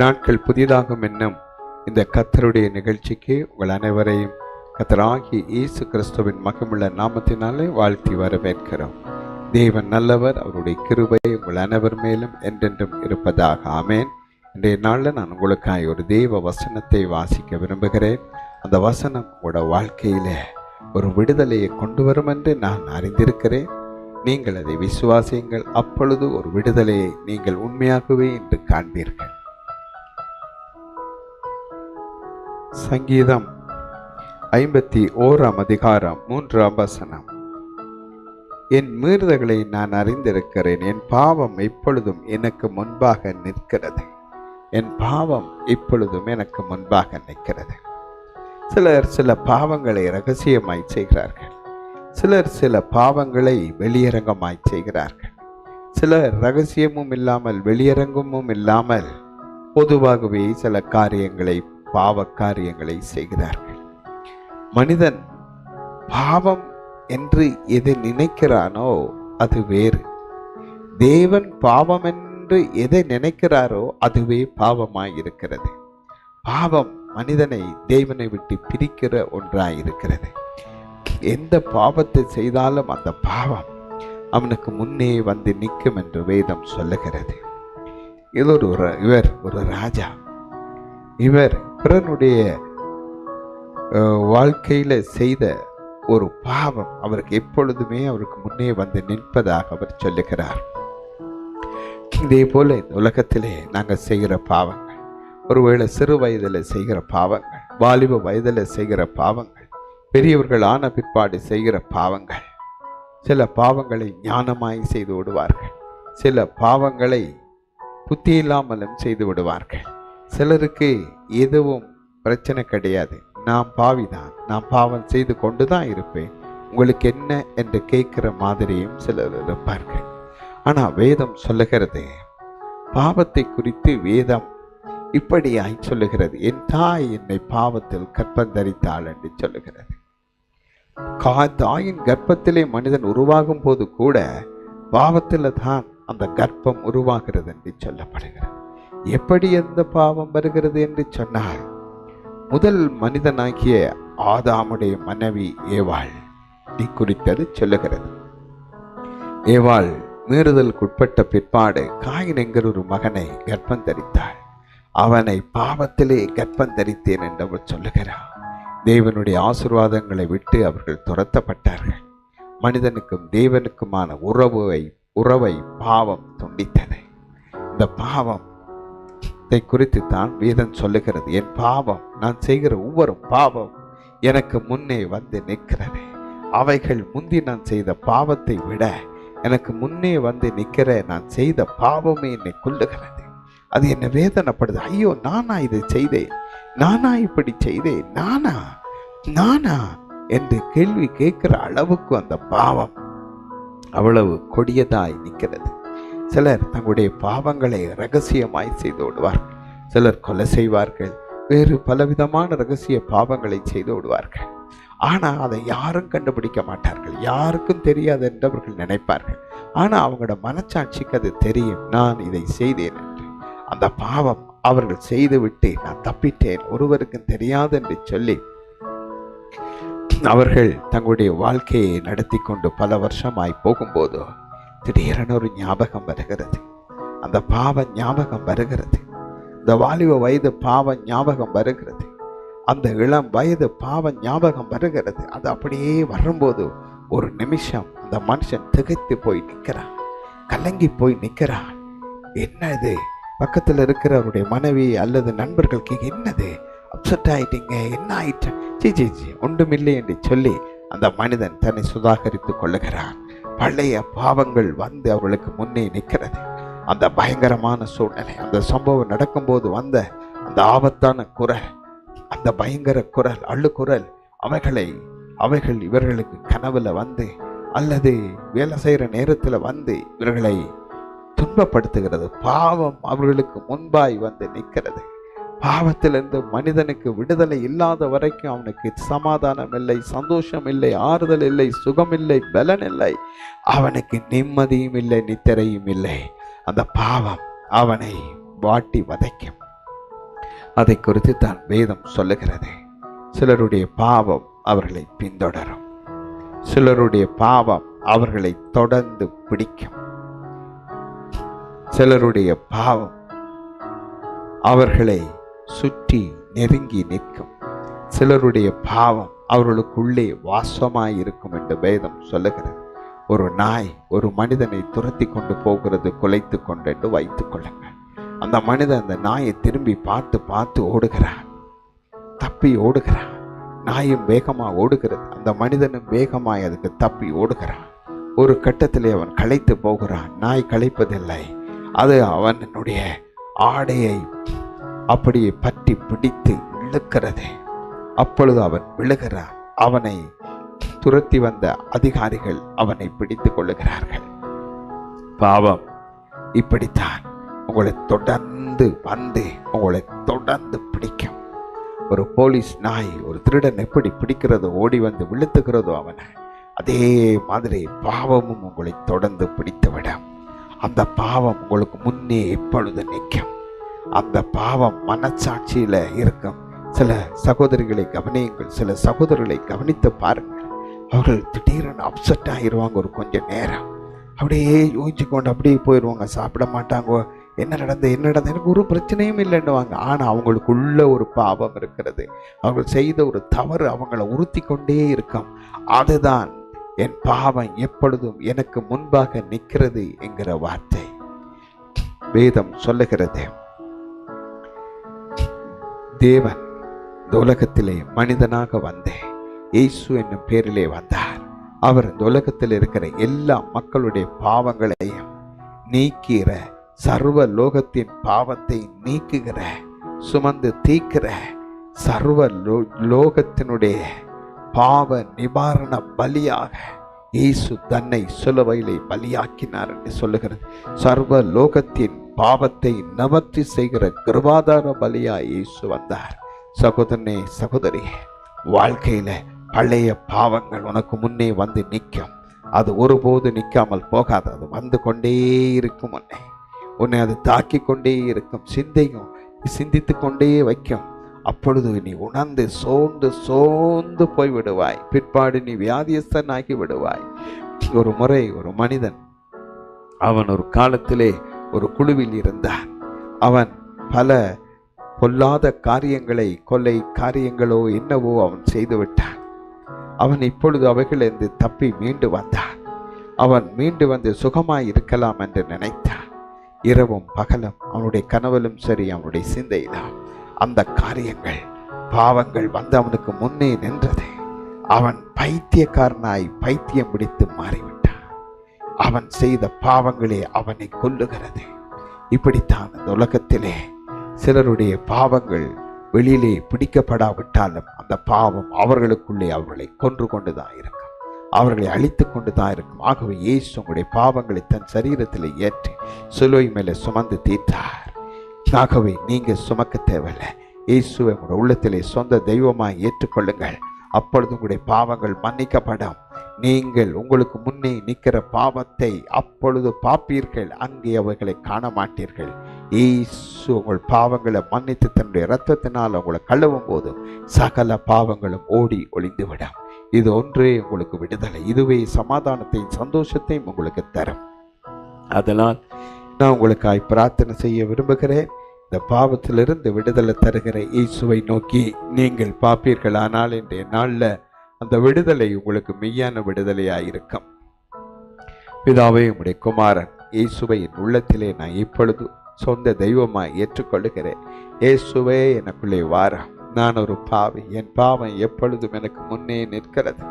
நாட்கள் புதிதாகும் என்னும் இந்த கத்தருடைய நிகழ்ச்சிக்கு உங்கள் அனைவரையும் கத்தராகிய இயேசு கிறிஸ்துவின் மகமுள்ள நாமத்தினாலே வாழ்த்தி வரவேற்கிறோம். தேவன் நல்லவர் அவருடைய கிருபை உங்கள் அனைவர் மேலும் என்றென்றும் இருப்பதாக. ஆமேன். இன்றைய நாளில் நான் உங்களுக்காக ஒரு தெய்வ வசனத்தை வாசிக்க விரும்புகிறேன். அந்த வசனம் உங்களோட வாழ்க்கையிலே ஒரு விடுதலையை கொண்டு வரும் என்று நான் அறிந்திருக்கிறேன். நீங்கள் அதை விசுவாசியுங்கள். அப்பொழுது ஒரு விடுதலையை நீங்கள் உண்மையாகவே என்று காண்பீர்கள். சங்கீதம் ஐம்பத்தி ஓராம் அதிகாரம் மூன்றாம் வசனம். என் மீறுதல்களை நான் அறிந்திருக்கிறேன். என் பாவம் இப்பொழுதும் எனக்கு முன்பாக நிற்கிறது. என் பாவம் இப்பொழுதும் எனக்கு முன்பாக நிற்கிறது. சிலர் சில பாவங்களை ரகசியமாய் செய்கிறார்கள். சிலர் சில பாவங்களை வெளியரங்கமாய் செய்கிறார்கள். சிலர் ரகசியமும் இல்லாமல் வெளியரங்கமும் இல்லாமல் பொதுவாகவே சில காரியங்களை பாவ காரியங்களை செய்கிறார்கள். மனிதன் பாவம் என்று எதை நினைக்கிறானோ அது வேறு. தேவன் பாவம் என்று எதை நினைக்கிறாரோ அதுவே பாவமாய் இருக்கிறது பாவம் மனிதனை தேவனை விட்டு பிரிக்கிற ஒன்றாய் இருக்கிறது எந்த பாவத்தை செய்தாலும் அந்த பாவம் அவனுக்கு முன்னே வந்து நிற்கும் என்று வேதம் சொல்லுகிறது. இது ஒரு இவர் ஒரு ராஜா. இவர் பிறனுடைய வாழ்க்கையில் செய்த ஒரு பாவம் அவருக்கு எப்பொழுதுமே அவருக்கு முன்னே வந்து நிற்பதாக அவர் சொல்லுகிறார். இதே போல இந்த உலகத்திலே நாங்கள் செய்கிற பாவங்கள் ஒருவேளை சிறு வயதில் செய்கிற பாவங்கள் வாலிப வயதில் செய்கிற பாவங்கள் பெரியவர்கள் ஆன பிற்பாடு செய்கிற பாவங்கள் சில பாவங்களை ஞானமாய் செய்து விடுவார்கள் சில பாவங்களை புத்தி இல்லாமலும் செய்து விடுவார்கள். சிலருக்கு எதுவும் பிரச்சனை கிடையாது. நான் பாவிதான். நான் பாவம் செய்து கொண்டு தான் இருப்பேன். உங்களுக்கு என்ன என்று கேட்கிற மாதிரியும் சிலர் இருப்பார்கள். ஆனால் வேதம் சொல்லுகிறது பாவத்தை குறித்து வேதம் இப்படியாய் சொல்லுகிறது. என் தாய் என்னை பாவத்தில் கற்பந்தரித்தாள் என்று சொல்லுகிறது. கா தாயின் கர்ப்பத்திலே மனிதன் உருவாகும் போது கூட பாவத்தில் தான் அந்த கர்ப்பம் உருவாகிறது என்று சொல்லப்படுகிறது. எப்படி எந்த பாவம் வருகிறது என்று சொன்னால் முதல் மனிதனாகிய ஆதாமுடைய மனைவி ஏவாள் நீ குறித்தது சொல்லுகிறது. ஏவாள் மீறுதலுக்குட்பட்ட பிற்பாடு காயின் என்கிற ஒரு மகனை கர்ப்பம் தரித்தாள். அவனை பாவத்திலே கர்ப்பம் தரித்தேன் என்று அவள் சொல்லுகிறார் தேவனுடைய ஆசிர்வாதங்களை விட்டு அவர்கள் துரத்தப்பட்டார்கள். மனிதனுக்கும் தேவனுக்குமான உறவை உறவை பாவம் துண்டித்தது. இந்த பாவம் இதை குறித்து தான் வேதம் சொல்லுகிறது. என் பாவம் நான் செய்கிற ஒவ்வொரு பாவம் எனக்கு முன்னே வந்து நிற்கிறது. அவைகள் முந்தி நான் செய்த பாவத்தை விட எனக்கு முன்னே வந்து நிற்கிற நான் செய்த பாவமே என்னை கொள்ளுகிறது அது என்னை வேதனைப்படுது. ஐயோ நானா இதை செய்தேன்? நானா இப்படி செய்தேன்? நானா? நானா? என்று கேள்வி கேட்கிற அளவுக்கு அந்த பாவம் அவ்வளவு கொடியதாய் நிற்கிறது. சிலர் தங்களுடைய பாவங்களை ரகசியமாய் செய்து விடுவார்கள் சிலர் கொலை செய்வார்கள். வேறு பலவிதமான ரகசிய பாவங்களை செய்து விடுவார்கள். ஆனால் அதை யாரும் கண்டுபிடிக்க மாட்டார்கள். யாருக்கும் தெரியாது என்று அவர்கள் நினைப்பார்கள். ஆனால் அவங்களோட மனச்சாட்சிக்கு அது தெரியும். நான் இதை செய்தேன் என்று. அந்த பாவம் அவர்கள் செய்துவிட்டு நான் தப்பிட்டேன் ஒருவருக்கும் தெரியாது என்று சொல்லி அவர்கள் தங்களுடைய வாழ்க்கையை நடத்தி கொண்டு பல வருஷமாய் போகும்போது திடீரென ஒரு ஞாபகம் வருகிறது. அந்த பாவ ஞாபகம் வருகிறது. இந்த வாலிப வயது பாவ ஞாபகம் வருகிறது. அந்த இளம் வயது பாவ ஞாபகம் வருகிறது. அது அப்படியே வரும்போது ஒரு நிமிஷம் அந்த மனுஷன் திகைத்து போய் நிற்கிறான். கலங்கி போய் நிற்கிறான். என்னது பக்கத்தில் இருக்கிறவருடைய மனைவி அல்லது நண்பர்களுக்கு என்னது? அப்செட் ஆயிட்டீங்க என்ன ஆயிட்டு ஜி ஜி ஜி ஒன்றுமில்லை என்று சொல்லி அந்த மனிதன் தன்னை சுதாகரித்து கொள்ளுகிறான். பழைய பாவங்கள் வந்து அவர்களுக்கு முன்னே நிற்கிறது. அந்த பயங்கரமான சூழ்நிலை அந்த சம்பவம் நடக்கும்போது வந்த அந்த ஆபத்தான குரல் அந்த பயங்கர குரல் அள்ளுக்குரல் அவைகளை அவைகள் இவர்களுக்கு கனவுல வந்து அல்லது வேலை செய்கிற நேரத்தில் வந்து இவர்களை துன்பப்படுத்துகிறது. பாவம் அவர்களுக்கு முன்பாய் வந்து நிற்கிறது. பாவத்திலிருந்து மனிதனுக்கு விடுதலை இல்லாத வரைக்கும் அவனுக்கு சமாதானம் இல்லை சந்தோஷம் இல்லை ஆறுதல் இல்லை சுகம் இல்லை பலன் இல்லை. அவனுக்கு நிம்மதியும் இல்லை நித்திரையும் இல்லை. அந்த பாவம் அவனை வாட்டி வதைக்கும். அதை குறித்து தான் வேதம் சொல்லுகிறது. சிலருடைய பாவம் அவர்களை பின்தொடரும். சிலருடைய பாவம் அவர்களை தொடர்ந்து பிடிக்கும். சிலருடைய பாவம் அவர்களை சுற்றி நெருங்கி நிற்கும். சிலருடைய பாவம் அவர்களுக்குள்ளே வாசமாய் இருக்கும் என்று வேதம் சொல்லுகிறது. ஒரு நாய் ஒரு மனிதனை துரத்தி கொண்டு போகிறது குலைத்து கொண்டு என்று வைத்துக் கொள்ளுங்கள். அந்த மனிதன் அந்த நாயை திரும்பி பார்த்து பார்த்து ஓடுகிறான். தப்பி ஓடுகிறான். நாயும் வேகமாக ஓடுகிறது. அந்த மனிதனும் வேகமாய் அதுக்கு தப்பி ஓடுகிறான். ஒரு கட்டத்திலே அவன் களைத்து போகிறான். நாய் களைப்பதில்லை. அது அவனுடைய ஆடையை அப்படியே பற்றி பிடித்து இழுக்கிறது. அப்பொழுது அவன் விழுகிறான். அவனை துரத்தி வந்த அதிகாரிகள் அவனை பிடித்து கொள்ளுகிறார்கள். பாவம் இப்படித்தான். உங்களை தொடர்ந்து வந்து உங்களை தொடர்ந்து பிடிக்கும். ஒரு போலீஸ் நாய் ஒரு திருடன் எப்படி பிடிக்கிறதோ ஓடி வந்து விழுத்துகிறதோ அவனை அதே மாதிரி பாவமும் உங்களை தொடர்ந்து பிடித்துவிடும். அந்த பாவம் உங்களுக்கு முன்னே எப்பொழுது நிற்கும். அந்த பாவம் மனச்சாட்சியில் இருக்கும். சில சகோதரிகளை கவனியுங்கள். சில சகோதரர்களை கவனித்து பாருங்கள். அவர்கள் திடீரென அப்செட் ஆகிடுவாங்க ஒரு கொஞ்சம் நேரம். அப்படியே யோசிச்சு கொண்டு அப்படியே போயிடுவாங்க சாப்பிட மாட்டாங்க. என்ன நடந்தது என்ன நடந்தது எனக்கு ஒரு பிரச்சனையும் இல்லைன்னுவாங்க. ஆனால் அவங்களுக்குள்ள ஒரு பாவம் இருக்கிறது. அவர்கள் செய்த ஒரு தவறு அவங்கள உறுத்தி கொண்டே இருக்கும். அதுதான் என் பாவம் எப்பொழுதும் எனக்கு முன்பாக நிற்கிறது என்கிற வார்த்தை. வேதம் சொல்லுகிறது தேவன் இந்த உலகத்திலே மனிதனாக வந்தேன் இயேசு என்னும் பேரிலே வந்தார். அவர் இந்த உலகத்தில் இருக்கிற எல்லா மக்களுடைய பாவங்களையும் நீக்கிற சர்வ லோகத்தின் பாவத்தை நீக்குகிற சுமந்து தீக்கிற சர்வ லோ லோகத்தினுடைய பாவ நிவாரண பலியாக இயேசு தன்னை சிலுவையிலே பலியாக்கினார் என்று சொல்லுகிறது. சர்வ லோகத்தின் பாவத்தை நவர்த்தி செய்கிற கிருபாதார பலியா இயேசு வந்தார். சகோதரனே சகோதரி வாழ்க்கையில பழைய பாவங்கள் உனக்கு முன்னே வந்து நிற்கும். அது ஒருபோது நிற்காமல் போகாது. அது வந்து கொண்டே இருக்கும் உன்னை. உன்னை அது தாக்கி கொண்டே இருக்கும். சிந்தையும் சிந்தித்து கொண்டே வைக்கும். அப்பொழுது நீ உணர்ந்து சோர்ந்து சோர்ந்து போய் விடுவாய் பிற்பாடு நீ வியாதியஸ்தனாகி விடுவாய். ஒரு முறை ஒரு மனிதன் அவன் ஒரு காலத்திலே ஒரு குழுவில் இருந்தான். அவன் பல பொல்லாத காரியங்களை கொலை காரியங்களோ என்னவோ அவன் செய்துவிட்டான் அவன் இப்பொழுது அவைகளிலிருந்து தப்பி மீண்டு வந்தான். அவன் மீண்டு வந்து சுகமாய் இருக்கலாம் என்று நினைத்தான். இரவும் பகலும் அவனுடைய கனவிலும் சரி அவனுடைய சிந்தையிலும் அந்த காரியங்கள் பாவங்கள் வந்து அவனுக்கு முன்னே நின்றது. அவன் பைத்தியக்காரனாய் பைத்தியம் பிடித்து மாறிவிட்டான். அவன் செய்த பாவங்களே அவனை கொல்லுகிறது. இப்படித்தான் இந்த உலகத்திலே சிலருடைய பாவங்கள் வெளியிலே பிடிக்கப்படாவிட்டாலும் அந்த பாவம் அவர்களுக்குள்ளே அவர்களை கொன்று கொண்டு தான் இருக்கும். அவர்களை அழித்து கொண்டு தான் இருக்கும். ஆகவே இயேசு உங்களுடைய பாவங்களை தன் சரீரத்தில் ஏற்றி சிலுவை மேலே சுமந்து தீர்த்தார். ஆகவே நீங்கள் சுமக்க தேவையில்லை. இயேசுவை உங்களுடைய உள்ளத்திலே சொந்த தெய்வமாய் ஏற்றுக்கொள்ளுங்கள். அப்பொழுது உங்களுடைய பாவங்கள் மன்னிக்கப்படும். நீங்கள் உங்களுக்கு முன்னே நிற்கிற பாவத்தை அப்பொழுது பார்ப்பீர்கள். அங்கே அவைகளை காண மாட்டீர்கள் ஈசு உங்கள் பாவங்களை மன்னித்து தன்னுடைய இரத்தத்தினால் உங்களை கழுவும் போது சகல பாவங்களும் ஓடி ஒளிந்துவிடும். இது ஒன்றே உங்களுக்கு விடுதலை. இதுவே சமாதானத்தையும் சந்தோஷத்தையும் உங்களுக்கு தரும். அதனால் நான் உங்களுக்காய் பிரார்த்தனை செய்ய விரும்புகிறேன். இந்த பாவத்திலிருந்து விடுதலை தருகிற இயேசுவை நோக்கி நீங்கள் பார்ப்பீர்கள். ஆனால் இன்றைய நாளில் அந்த விடுதலை உங்களுக்கு மெய்யான விடுதலையாக இருக்கும் பிதாவே உடைய குமாரன் இயேசுவை என் உள்ளத்திலே நான் இப்பொழுது சொந்த தெய்வமாய் ஏற்றுக்கொள்ளுகிறேன். இயேசுவே எனக்குள்ளே வாரம் நான் ஒரு பாவி. என் பாவம் எப்பொழுதும் எனக்கு முன்னே நிற்கிறது.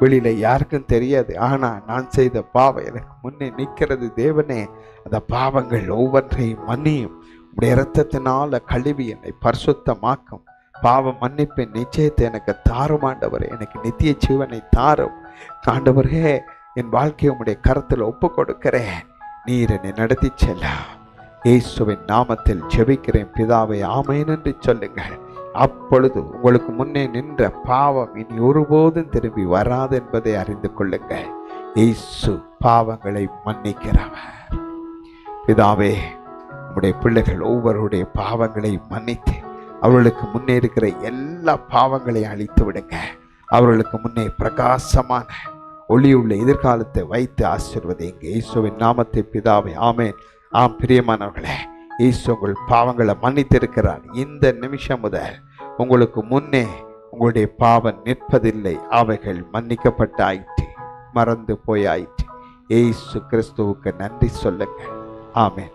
வெளியில யாருக்கும் தெரியாது. ஆனா நான் செய்த பாவம் எனக்கு முன்னே நிற்கிறது. தேவனே அந்த பாவங்கள் ஒவ்வொன்றையும் மன்னியும். உடைய இரத்தத்தினால கழுவி என்னை பரிசுத்தமாக்கும். பாவ மன்னிப்பை நிச்சயத்தை எனக்கு தாரும் ஆண்டவர். எனக்கு நித்திய ஜீவனை தாரும். ஆண்டவரே என் வாழ்க்கையை உம்முடைய கரத்தில் ஒப்பு கொடுக்கிறேன் நீர் என்னை நடத்தி செல்ல. இயேசுவின் நாமத்தில் ஜெபிக்கிறேன் பிதாவை ஆமேன் என்று சொல்லுங்கள். அப்பொழுது உங்களுக்கு முன்னே நின்ற பாவம் இனி ஒருபோதும் திரும்பி வராது என்பதை அறிந்து கொள்ளுங்கள். இயேசு பாவங்களை மன்னிக்கிறவர். பிதாவே உடைய பிள்ளைகள் ஒவ்வொருடைய பாவங்களை மன்னித்து அவர்களுக்கு முன்னே இருக்கிற எல்லா பாவங்களையும் அழித்து விடுங்க. அவர்களுக்கு முன்னே பிரகாசமான ஒளியுள்ள எதிர்காலத்தை வைத்து ஆசிர்வதிங்க இயேசுவின் நாமத்தை பிதாவை. ஆமேன். ஆம் பிரியமானவர்களே இயேசு உங்கள் பாவங்களை மன்னித்திருக்கிறார். இந்த நிமிஷம் முதல் உங்களுக்கு முன்னே உங்களுடைய பாவம் நிற்பதில்லை. அவைகள் மன்னிக்கப்பட்டு ஆயிற்று மறந்து போய் ஆயிற்று ஏசு கிறிஸ்துவுக்கு நன்றி சொல்லுங்கள். ஆமேன்.